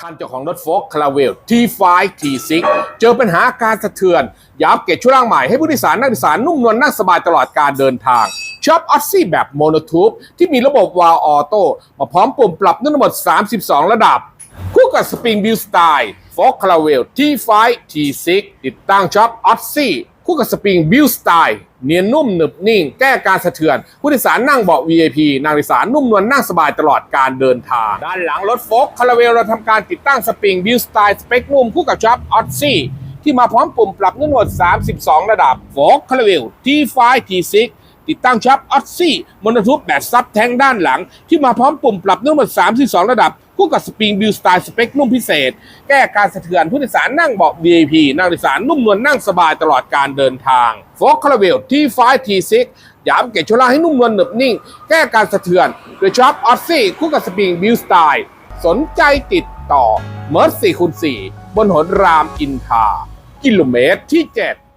ท่านเจ้าของรถโฟล์คคาราเวล T5 T6 เจอปัญหาการสะเทือนอยากอัปเกรดช่วงล่างใหม่ให้ผู้โดยสารนักโดยสารนุ่มนวลนั่งสบายตลอดการเดินทางช็อปออซซี่แบบโมโนทูบที่มีระบบวาล์วออโต้มาพร้อมปุ่มปรับนุ่มทั้งหมด 32 ระดับ คู่กับสปริงบิลสไตล์โฟล์คาราเวล T5 T6 ติดตั้งช็อปออซซี่ คู่กับสปริงบิลสไตล์เนียนนุ่มหนึบนิ่ง แก้การสะเทือน ผู้โดยสารนั่งเบาะ VIP นั่งโดยสารนุ่มนวลนั่งสบายตลอดการเดินทาง ด้านหลังรถโฟล์คาราเวลเราทำการติดตั้งสปริงบิลสไตล์สเปคนุ่มคู่กับช็อปออซซี่ที่มาพร้อมปุ่มปรับนุ่มทั้งหมด32 ระดับโฟล์คาราเวล T5 T6 ติดตั้งชับออ s ซี่มอนทูบแบบซับแทงด้านหลัง ที่มาพร้อมปุ่มปรับนุ่มหมด32 ระดับ คู่กับสปริงบิลสไตล์สเปคนุ่มพิเศษ แก้การสะเทือนผู้โดยสารนั่งเบาะ VIP นั่งโดยสารนุ่มนวลนั่งสบายตลอดการเดินทางโฟล์คาราเวลที่ 5T6 ย้ำเกจโชล่าให้นุ่มนวลหนึบนิ่ง แก้การสะเทือนโดยชับออ s ซี่คู่กับสปริงบิลสไตล์สนใจติดต่อเมิร์สี่คูณ4บนหนรามอินทรากิโลเมตรที่ 7